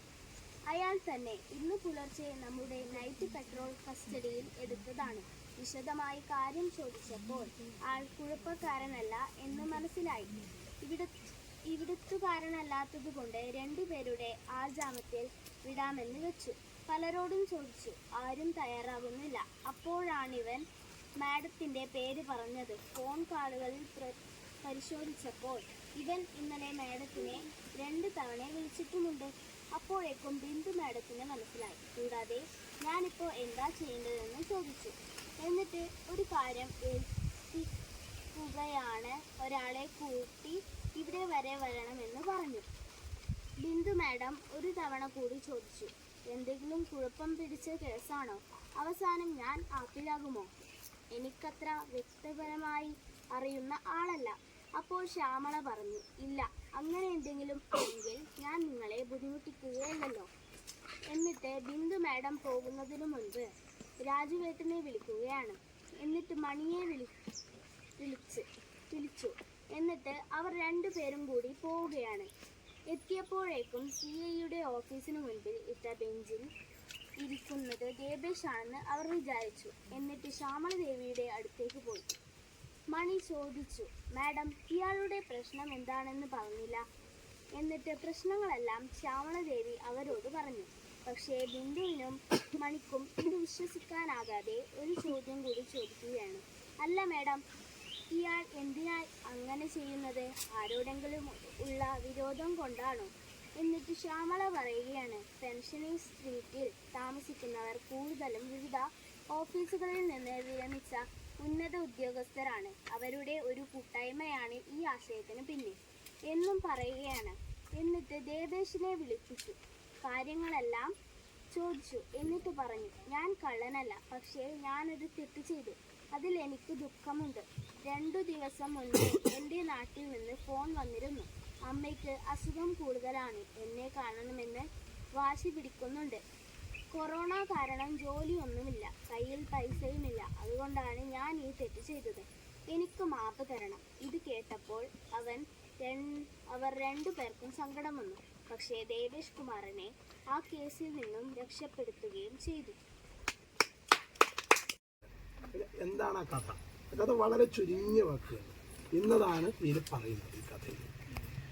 അയാൾ തന്നെ ഇന്ന് പുലർച്ചെ നമ്മുടെ നൈറ്റ് പെട്രോൾ കസ്റ്റഡിയിൽ എടുത്തതാണ്. വിശദമായി കാര്യം ചോദിച്ചപ്പോൾ ആൾ കുഴപ്പക്കാരനല്ല എന്ന് മനസ്സിലായി. ഇവിടെ ഇവിടുത്തുകാരനല്ലാത്തതുകൊണ്ട് രണ്ടുപേരുടെ ആൾജാമത്തിൽ വിടാമെന്ന് വെച്ചു. പലരോടും ചോദിച്ചു ആരും തയ്യാറാകുന്നില്ല അപ്പോഴാണിവൻ മാഡത്തിന്റെ പേര് പറഞ്ഞത്. ഫോൺ കാളുകളിൽ പരിശോധിച്ചപ്പോൾ ഇവൻ ഇന്നലെ മാഡത്തിനെ രണ്ട് തവണ വിളിച്ചിട്ടുമുണ്ട്. അപ്പോഴേക്കും ബിന്ദു മാഡത്തിന് മനസ്സിലായി. കൂടാതെ ഞാനിപ്പോൾ എന്താ ചെയ്യേണ്ടതെന്ന് ചോദിച്ചു. എന്നിട്ട് ഒരു കാര്യം ഏൽപ്പിക്കുകയാണ് ഒരാളെ കൂട്ടി ഇവിടെ വരെ വരണമെന്ന് പറഞ്ഞു. ബിന്ദു മാഡം ഒരു തവണ കൂടി ചോദിച്ചു എന്തെങ്കിലും കുഴപ്പം പിടിച്ച കേസാണോ? അവസാനം ഞാൻ ആപ്പിലാകുമോ? എനിക്കത്ര വ്യക്തിപരമായി അറിയുന്ന ആളല്ല. അപ്പോൾ ശ്യാമള പറഞ്ഞു ഇല്ല അങ്ങനെ എന്തെങ്കിലും ആണെങ്കിൽ ഞാൻ നിങ്ങളെ ബുദ്ധിമുട്ടിക്കുകയല്ലോ എന്നിട്ട് ബിന്ദു മാഡം പോകുന്നതിനു മുൻപ് രാജുവേട്ടനെ വിളിക്കുകയാണ്. എന്നിട്ട് മണിയെ വിളി വിളിച്ച് വിളിച്ചു. എന്നിട്ട് അവർ രണ്ടുപേരും കൂടി പോവുകയാണ്. എത്തിയപ്പോഴേക്കും സി ഐയുടെ ഓഫീസിന് മുൻപിൽ ഇട്ട ബെഞ്ചിൽ ഇരിക്കുന്നത് ദേബേഷ് ആണെന്ന് അവർ വിചാരിച്ചു. എന്നിട്ട് ശ്യാമളദേവിയുടെ അടുത്തേക്ക് പോയി. മണി ചോദിച്ചു മാഡം ഇയാളുടെ പ്രശ്നം എന്താണെന്ന് പറഞ്ഞില്ല? എന്നിട്ട് പ്രശ്നങ്ങളെല്ലാം ശ്യാമളദേവി അവരോട് പറഞ്ഞു. പക്ഷേ ബിന്ദുവിനും മണിക്കും ഇത് വിശ്വസിക്കാനാകാതെ ഒരു ചോദ്യം കൂടി ചോദിക്കുകയാണ്. അല്ല മാഡം ഇയാൾ എന്തിനാ അങ്ങനെ ചെയ്യുന്നത്? ആരോടെങ്കിലും ഉള്ള വിരോധം കൊണ്ടാണോ? എന്നിട്ട് ശ്യാമള പറയുകയാണ് പെൻഷനിങ് സ്ട്രീറ്റിൽ താമസിക്കുന്നവർ കൂടുതലും വിവിധ ഓഫീസുകളിൽ നിന്ന് വിരമിച്ച ഉന്നത ഉദ്യോഗസ്ഥരാണ്. അവരുടെ ഒരു കൂട്ടായ്മയാണ് ഈ ആശയത്തിന് പിന്നിൽ. എന്നും പറയുകയാണ്. എന്നിട്ട് ദേവേഷിനെ വിളിപ്പിച്ചു. കാര്യങ്ങളെല്ലാം ചോദിച്ചു. എന്നിട്ട് പറഞ്ഞു ഞാൻ കള്ളനല്ല പക്ഷേ ഞാനൊരു തെറ്റ് ചെയ്തു. അതിൽ എനിക്ക് ദുഃഖമുണ്ട്. രണ്ടു ദിവസം മുൻപ് എന്റെ നാട്ടിൽ നിന്ന് ഫോൺ വന്നിരുന്നു. അമ്മയ്ക്ക് അസുഖം കൂടുതലാണ്. എന്നെ കാണണമെന്ന് വാശി പിടിക്കുന്നുണ്ട്. കൊറോണ കാരണം ജോലിയൊന്നുമില്ല. കയ്യിൽ പൈസയുമില്ല. അതുകൊണ്ടാണ് ഞാൻ ഈ തെറ്റ് ചെയ്തത്. എനിക്ക് മാപ്പ് തരണം. ഇത് കേട്ടപ്പോൾ അവൻ അവർ രണ്ടു പേർക്കും സങ്കടം വന്നു. പക്ഷേ ദേവേഷ് കുമാറിനെ ആ കേസിൽ നിന്നും രക്ഷപ്പെടുത്തുകയും ചെയ്തു. എന്താണ് കഥ? കഥ വളരെ ചുരുങ്ങിയ വാക്കുകൾ എന്നതാണ് ഇതിൽ പറയുന്നത് ഈ കഥയിൽ.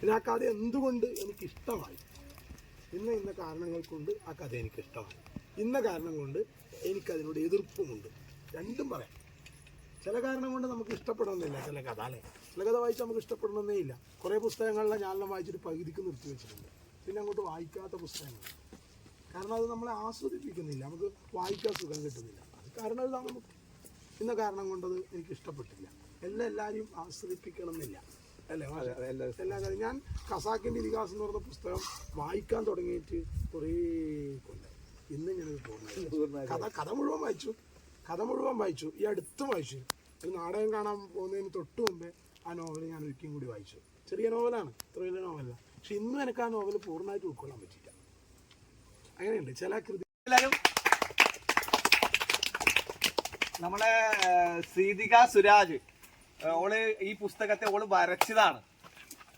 പിന്നെ ആ കഥ എന്തുകൊണ്ട് എനിക്കിഷ്ടമായി? ഇന്ന ഇന്ന കാരണങ്ങൾ കൊണ്ട് ആ കഥ എനിക്കിഷ്ടമായി. ഇന്ന കാരണം കൊണ്ട് എനിക്കതിനോട് എതിർപ്പുമുണ്ട്. രണ്ടും പറയാം. ചില കാരണം കൊണ്ട് നമുക്ക് ഇഷ്ടപ്പെടണമെന്നില്ല ചില കഥ അല്ലേ? ചില കഥ വായിച്ചാൽ നമുക്ക് ഇഷ്ടപ്പെടണമെന്നേ ഇല്ല. കുറേ പുസ്തകങ്ങളിലെ ഞാനെല്ലാം വായിച്ചിട്ട് പകുതിക്ക് നിർത്തി വെച്ചിട്ടുണ്ട്. പിന്നെ അങ്ങോട്ട് വായിക്കാത്ത പുസ്തകങ്ങൾ കാരണം അത് നമ്മളെ ആസ്വദിപ്പിക്കുന്നില്ല. നമുക്ക് വായിക്കാൻ സുഖം കിട്ടുന്നില്ല. അത് കാരണം ഇതാണ് നമുക്ക് ഇന്ന കാരണം കൊണ്ടത് എനിക്ക് ഇഷ്ടപ്പെട്ടില്ല എല്ലാം എല്ലാവരെയും ആസ്വദിപ്പിക്കണം എന്നില്ല അല്ലേ? എല്ലാ കാര്യം ഞാൻ ഖസാക്കിന്റെ ഇതിഹാസം എന്ന് പറഞ്ഞ പുസ്തകം വായിക്കാൻ തുടങ്ങിയിട്ട് കുറേ കൊല്ലം ഇന്ന് ഞാനത് തോന്നുന്നു കഥ കഥ മുഴുവൻ വായിച്ചു. കഥ മുഴുവൻ വായിച്ചു. ഈ അടുത്ത് വായിച്ചു. ഒരു നാടകം കാണാൻ പോകുന്നതിന് തൊട്ട് മുമ്പേ ആ നോവൽ ഞാൻ ഒരിക്കലും കൂടി വായിച്ചു. ചെറിയ നോവലാണ് ഇത്ര വലിയ നോവലല്ല. പക്ഷെ ഇന്നും എനിക്ക് ആ നോവൽ പൂർണമായിട്ട് ഉൾക്കൊള്ളാൻ പറ്റിയില്ല. അങ്ങനെയുണ്ട്. ചില കൃതി എല്ലാരും നമ്മളെ സീതിക ശ്രീതിക സുരാജ് ഓൾ ഈ പുസ്തകത്തെ ഓൾ വരച്ചതാണ്.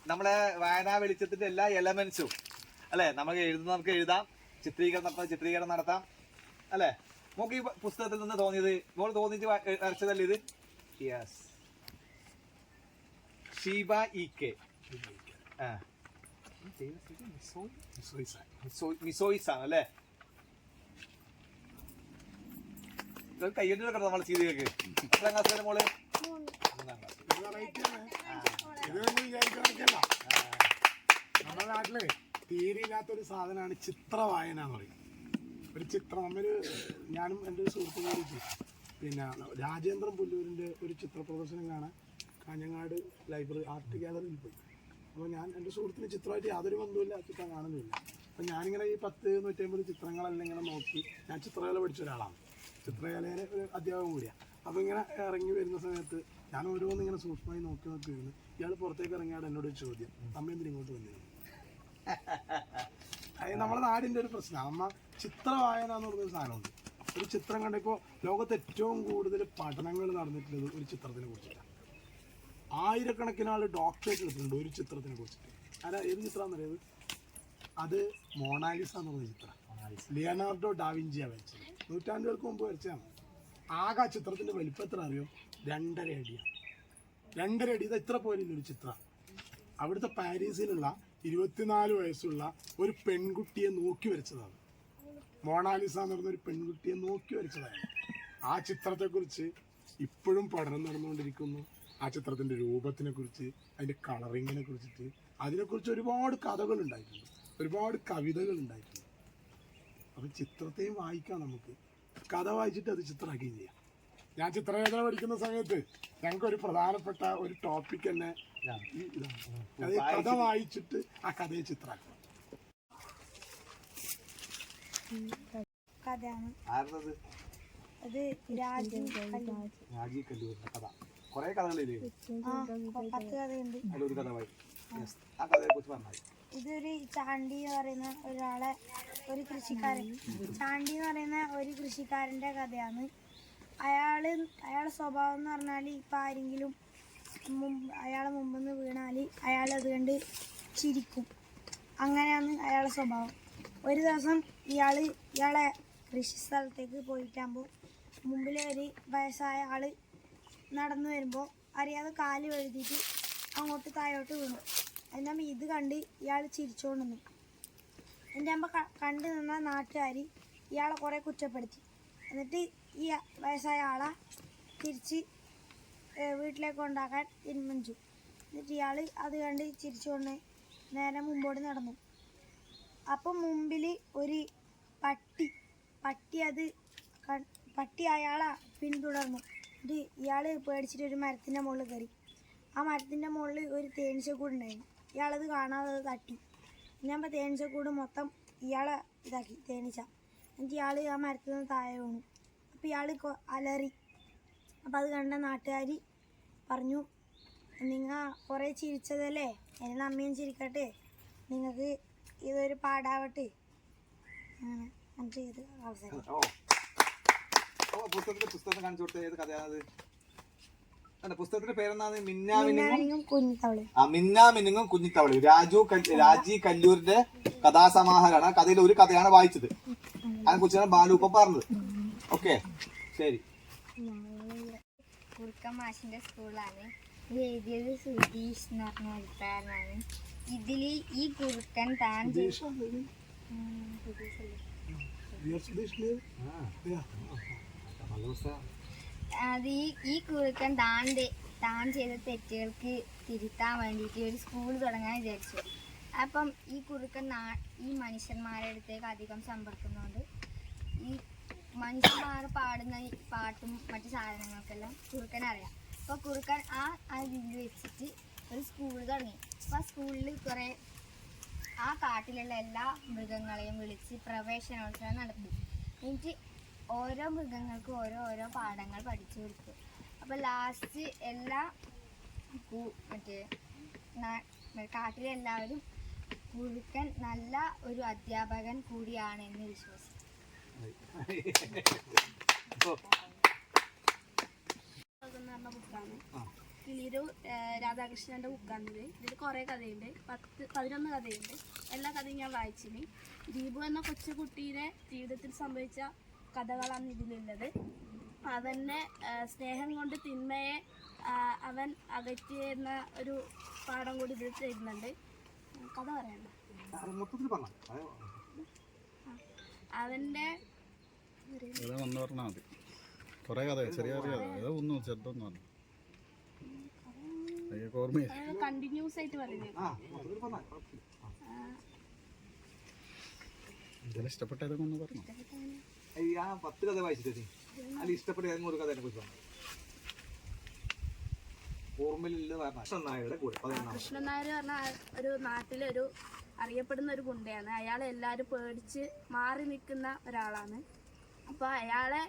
നമ്മളെ വായനാ വെളിച്ചത്തിന്റെ എല്ലാ എലമെന്റ്സും അല്ലെ? നമുക്ക് എഴുതുന്ന നമുക്ക് എഴുതാം. ചിത്രീകരണം നടത്താം ചിത്രീകരണം നടത്താം. അല്ലെ? നമുക്ക് ഈ പുസ്തകത്തിൽ നിന്ന് തോന്നിയത് മോൾ തോന്നിച്ച് വരച്ചതല്ലേ ഇത്? Yes Sheeba E K. ആ. മിസോയിസ്. നമ്മുടെ നാട്ടിൽ തീരെയില്ലാത്തൊരു സാധനമാണ് ചിത്രവായന എന്ന് പറയും. ഒരു ചിത്രം നമ്മൊരു ഞാനും എന്റെ ഒരു സുഹൃത്തും പിന്നെ രാജേന്ദ്രൻ പുല്ലൂരിന്റെ ഒരു ചിത്ര പ്രദർശനം കാണാൻ കാഞ്ഞങ്ങാട് ലൈബ്രറി ആർട്ട് ഗ്യാലറിയിൽ പോയി. അപ്പോൾ ഞാൻ എന്റെ സുഹൃത്തിന് ചിത്രമായിട്ട് യാതൊരു ബന്ധവുമില്ല ചിത്രം കാണുന്നില്ല അപ്പോൾ ഞാനിങ്ങനെ ഈ പത്ത് നൂറ്റമ്പത് ചിത്രങ്ങളെല്ലാം ഇങ്ങനെ നോക്കി ഞാൻ ചിത്രകല പഠിച്ച ഒരാളാണ്. ചിത്രകലയിലെ ഒരു അധ്യാപകം കൂടിയാണ് അപ്പോൾ ഇങ്ങനെ ഇറങ്ങി വരുന്ന സമയത്ത് ഞാൻ ഓരോന്നും ഇങ്ങനെ സൂക്ഷ്മമായി നോക്കി നോക്കി വരുന്നു ഇയാൾ പുറത്തേക്ക് ഇറങ്ങിയാൽ എന്നോട് ഒരു ചോദ്യം. അമ്മ എന്തിനും ഇങ്ങോട്ട് വന്നിരുന്നു? അത് നമ്മുടെ നാടിന്റെ ഒരു പ്രശ്നം. അമ്മ ചിത്രവായന എന്ന് പറഞ്ഞൊരു സാധനമുണ്ട്. ഒരു ചിത്രം കണ്ടിപ്പോൾ ലോകത്ത് ഏറ്റവും കൂടുതൽ പഠനങ്ങൾ നടന്നിട്ടുള്ളത് ഒരു ചിത്രത്തിനെ കുറിച്ചിട്ടാണ്. ആയിരക്കണക്കിന് ആൾ ഡോക്ടറേറ്റ് എടുത്തിട്ടുണ്ട് ഒരു ചിത്രത്തിനെ കുറിച്ചിട്ട്. അല്ല ഏത് ചിത്രമാണെന്നറിയത് അത് മോണാലിസ എന്ന് പറഞ്ഞ ചിത്രം. ലിയനാർഡോ ഡാവിഞ്ചിയാണ് വരച്ചത്. നൂറ്റാണ്ടുകൾക്ക് മുമ്പ് വരച്ചാണ് ആകെ ആ ചിത്രത്തിന്റെ വലിപ്പം എത്ര അറിയോ? രണ്ടര അടിയാണ് രണ്ടര അടി. ഇത് എത്ര പോലില്ല ഒരു ചിത്രം. അവിടുത്തെ പാരീസിലുള്ള ഇരുപത്തിനാല് വയസ്സുള്ള ഒരു പെൺകുട്ടിയെ നോക്കി വരച്ചതാണ്. മോണാലിസ എന്ന് പറഞ്ഞ ഒരു പെൺകുട്ടിയെ നോക്കി വരച്ചതാണ്. ആ ചിത്രത്തെക്കുറിച്ച് ഇപ്പോഴും പഠനം നടന്നുകൊണ്ടിരിക്കുന്നു. ആ ചിത്രത്തിന്റെ രൂപത്തിനെ കുറിച്ച് അതിന്റെ കളറിങ്ങിനെ കുറിച്ചിട്ട് അതിനെക്കുറിച്ച് ഒരുപാട് കഥകൾ ഉണ്ടായിട്ടുണ്ട് ഒരുപാട് കവിതകൾ ഉണ്ടായിട്ടുണ്ട് അപ്പൊ ചിത്രത്തെയും വായിക്കാം നമുക്ക്. കഥ വായിച്ചിട്ട് അത് ചിത്രമാക്കുകയും ചെയ്യാം. ഞാൻ ചിത്രരചന പഠിക്കുന്ന സമയത്ത് ഞങ്ങൾക്ക് ഒരു പ്രധാനപ്പെട്ട ഒരു ടോപ്പിക് തന്നെ അത് കഥ വായിച്ചിട്ട്. ആ കഥയെ ചിത്രമാക്കണം അത്. രാജീവ് കല്ലൂരിന്റെ കഥ. കുറെ കഥകളില്ലേ പത്ത് കഥയുണ്ട്. അതിലൊരു കഥ വായി. ആ. കഥയെ കുറിച്ച് പറഞ്ഞാൽ ഇതൊരു ചാണ്ടി എന്ന് പറയുന്ന ഒരാളെ ഒരു കൃഷിക്കാരൻ. ചാണ്ടി എന്ന് പറയുന്ന ഒരു കൃഷിക്കാരന്റെ കഥയാണ്. അയാൾ അയാളെ സ്വഭാവം എന്ന് പറഞ്ഞാൽ ഇപ്പം ആരെങ്കിലും അയാളെ മുമ്പിൽ നിന്ന് വീണാൽ അയാൾ അത് കണ്ട് ചിരിക്കും. അങ്ങനെയാണ് അയാളുടെ സ്വഭാവം. ഒരു ദിവസം ഇയാൾ ഇയാളെ കൃഷി സ്ഥലത്തേക്ക് പോയിട്ടാകുമ്പോൾ മുമ്പിൽ ഒരു വയസ്സായ ആൾ നടന്നു വരുമ്പോൾ അറിയാതെ കാൽ എഴുതിയിട്ട് അങ്ങോട്ട് താഴോട്ട് വീണു. അതിന്റെ അമ്മ ഇത് കണ്ട് ഇയാൾ ചിരിച്ചോണ്ട് നിന്നു എന്റെ അമ്മ കണ്ടു നിന്ന നാട്ടുകാർ ഇയാളെ കുറേ കുറ്റപ്പെടുത്തി. എന്നിട്ട് ഈ വയസ്സായ ആളെ തിരിച്ച് വീട്ടിലേക്ക് കൊണ്ടാക്കാൻ തീരുമാനിച്ചു. എന്നിട്ട് ഇയാൾ അത് കണ്ട് ചിരിച്ചുകൊണ്ട് നേരെ മുമ്പോട്ട് നടന്നു. അപ്പം മുമ്പിൽ ഒരു പട്ടി പട്ടി അത് പട്ടി അയാളെ പിന്തുടർന്നു. എന്നിട്ട് ഇയാൾ പേടിച്ചിട്ട് ഒരു മരത്തിന്റെ മുകളിൽ കയറി ആ മരത്തിന്റെ മുകളിൽ ഒരു തേനീച്ചക്കൂട് ഉണ്ടായിരുന്നു. ഇയാളത് കാണാതെ തട്ടി. ഞാൻ തേനീച്ച തേനീച്ചക്കൂട് മൊത്തം ഇയാളെ ഇതാക്കി തേനീച്ച. എന്നിട്ട് ഇയാൾ ആ മരത്തിൽ നിന്ന് താഴെ വീണു. അപ്പോൾ ഇയാൾ അലറി. അപ്പോൾ അത് കണ്ട നാട്ടുകാർ പറഞ്ഞു നിങ്ങൾ കുറേ ചിരിച്ചതല്ലേ? എന്റെ അമ്മയും ചിരിക്കട്ടെ. നിങ്ങൾക്ക് ഇതൊരു പാടാവട്ടെ. അങ്ങനെ എന്നിട്ട് അവസരം. പുസ്തകത്തിന്റെ പുസ്തകം കാണിച്ചു കൊടുത്ത ഏത് കഥയാണത്? പുസ്തകത്തിന്റെ പേരെന്താണ്? മിന്നാമിനും ഞാനും കുഞ്ഞിത്തവൾ. ആ മിന്നാമിനുങ്ങും കുഞ്ഞിത്തവളി. രാജു രാജി കല്ലൂരിന്റെ കഥാസമാഹാരമാണ്. ആ കഥയിൽ ഒരു കഥയാണ് വായിച്ചത്. അതിനെ കുറിച്ചാണ് ബാലു ഇപ്പൊ പറഞ്ഞത്. ഓക്കെ ശരി. കുറുക്ക മാഷിന്റെ സ്കൂളാണ്. ഇത് എഴുതിയത് സുധീഷ് എന്ന് പറഞ്ഞ എഴുത്തുകാരനാണ്. ഇതിൽ ഈ കുറുക്കൻ താൻ ചെയ്ത- അത് ഈ ഈ കുറുക്കൻ താൻ താൻ ചെയ്ത തെറ്റുകൾക്ക് തിരുത്താൻ വേണ്ടിയിട്ട് ഒരു സ്കൂൾ തുടങ്ങാൻ വിചാരിച്ചു. അപ്പം ഈ കുറുക്കൻ നാ ഈ മനുഷ്യന്മാരുടെ അടുത്തേക്ക് അധികം സമ്പർക്കുന്നുണ്ട് ഈ മനുഷ്യന്മാർ പാടുന്ന പാട്ടും മറ്റു സാധനങ്ങൾക്കെല്ലാം കുറുക്കൻ അറിയാം. അപ്പോൾ കുറുക്കൻ ആ അതിൽ വെച്ചിട്ട് ഒരു സ്കൂൾ തുടങ്ങി. അപ്പോൾ ആ സ്കൂളിൽ കുറേ ആ കാട്ടിലുള്ള എല്ലാ മൃഗങ്ങളെയും വിളിച്ച് പ്രവേശനോത്സവം നടത്തി. എന്നിട്ട് ഓരോ മൃഗങ്ങൾക്കും ഓരോ ഓരോ പാഠങ്ങൾ പഠിച്ചു കൊടുത്തു അപ്പോൾ ലാസ്റ്റ് എല്ലാ പൂ മറ്റേ കാട്ടിലെല്ലാവരും കുറുക്കൻ നല്ല ഒരു അധ്യാപകൻ കൂടിയാണ് എന്ന് പറഞ്ഞ ബുക്കാണ് രാധാകൃഷ്ണന്റെ ബുക്കാണിത്. ഇതിൽ കുറേ കഥയുണ്ട്. പത്ത് പതിനൊന്ന് കഥയുണ്ട്. എല്ലാ കഥയും ഞാൻ വായിച്ചിന്. ദീപു എന്ന കൊച്ചുകുട്ടിയുടെ ജീവിതത്തിൽ സംഭവിച്ച കഥകളാണ് ഇതിലുള്ളത്. അവനെ സ്നേഹം കൊണ്ട് തിന്മയെ അവൻ അകറ്റി എന്ന ഒരു പാഠം കൂടി ഇതിൽ തരുന്നുണ്ട്. കഥ പറയണ്ട. അവന്റെ കുറേ കഥ ചെറിയ ചെറിയ കഥ ഏതോ ഒന്നും ചെറുതൊന്നും പറഞ്ഞു അതൊക്കെ കണ്ടിന്യൂസ് ആയിട്ട് പറയുന്നത് പറഞ്ഞു. ഇതിൽ ഇഷ്ടപ്പെട്ട ഏതൊക്കെ ഒന്ന് പറഞ്ഞു. ഈ ആ പത്ത് കഥ വായിച്ചിട്ട് അതിൽ ഇഷ്ടപ്പെട്ട ഏതെങ്കിലും ഒരു കഥ എന്നെ കുറിച്ച് പറഞ്ഞു? ഓർമ്മയിലുള്ള കൃഷ്ണൻ നായരുടെ കൂടെ പതിനൊന്നാം കൃഷ്ണൻ നായർ പറഞ്ഞ ഒരു നാട്ടിലെ ഒരു അറിയപ്പെടുന്ന ഒരു ഗുണ്ടയാണ്. അയാളെ എല്ലാവരും പേടിച്ച് മാറി നിൽക്കുന്ന ഒരാളാണ്. അപ്പോൾ അയാളെ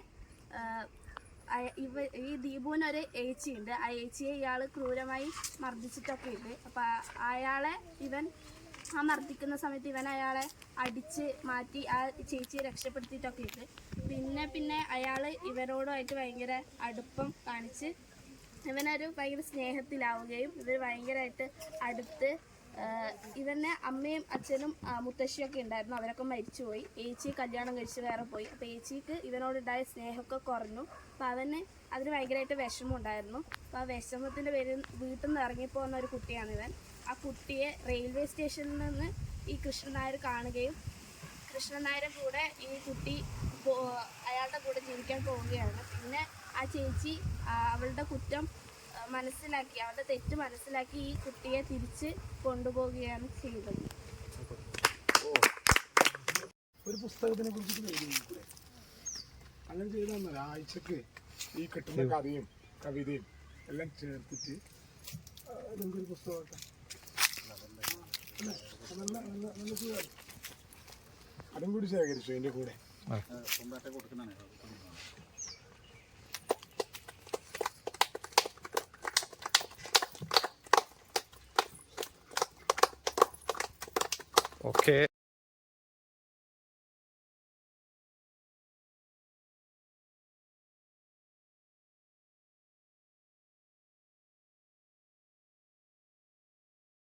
ഇവ ഈ ദീപുവിനൊരു ഏച്ചിയുണ്ട്. ആ ഏച്ചിയെ ഇയാൾ ക്രൂരമായി മർദ്ദിച്ചിട്ടൊക്കെ ഉണ്ട് അപ്പോൾ അയാളെ ഇവൻ ആ മർദ്ദിക്കുന്ന സമയത്ത് ഇവൻ അയാളെ അടിച്ച് മാറ്റി ആ ചേച്ചിയെ രക്ഷപ്പെടുത്തിയിട്ടൊക്കെ ഉണ്ട് പിന്നെ പിന്നെ അയാൾ ഇവരോടുമായിട്ട് ഭയങ്കര അടുപ്പം കാണിച്ച് ഇവനൊരു ഭയങ്കര സ്നേഹത്തിലാവുകയും ഇവർ ഭയങ്കരമായിട്ട് അടുത്ത് ഇവനെ അമ്മയും അച്ഛനും മുത്തശ്ശിയൊക്കെ ഉണ്ടായിരുന്നു. അവരൊക്കെ മരിച്ചുപോയി. ഏച്ചി കല്യാണം കഴിച്ച് വേറെ പോയി. അപ്പോൾ ഏച്ചിക്ക് ഇവനോടുണ്ടായ സ്നേഹമൊക്കെ കുറഞ്ഞു. അപ്പോൾ അവന് അതിന് ഭയങ്കരമായിട്ട് വിഷമം ഉണ്ടായിരുന്നു അപ്പോൾ ആ വിഷമത്തിന്റെ പേരിൽ വീട്ടിൽ നിന്ന് ഇറങ്ങിപ്പോകുന്ന ഒരു കുട്ടിയാണ് ഇവൻ. ആ കുട്ടിയെ റെയിൽവേ സ്റ്റേഷനിൽ നിന്ന് ഈ കൃഷ്ണൻ നായർ കാണുകയും കൃഷ്ണൻ നായരുടെ കൂടെ ഈ കുട്ടി അയാളുടെ കൂടെ ജീവിക്കാൻ പോവുകയാണ്. പിന്നെ ആ ചേച്ചി അവളുടെ കുറ്റം മനസ്സിലാക്കി അവളുടെ തെറ്റ് മനസ്സിലാക്കി ഈ കുട്ടിയെ തിരിച്ച് കൊണ്ടുപോവുകയാണ് ചെയ്തത്. ഒരു പുസ്തകത്തിനെ കുറിച്ച് അങ്ങനെ ചെയ്താൽ മതി. ആഴ്ചക്ക് ഈ കിട്ടുന്ന കഥയും കവിതയും എല്ലാം ചേർത്തിട്ട് നമുക്കൊരു പുസ്തകമാക്കാം അല്ലേ? നല്ല നല്ല നല്ല ചെയ്യാം അതും കൂടി ശേഖരിച്ചു അതിന്റെ കൂടെ. ഓക്കേ.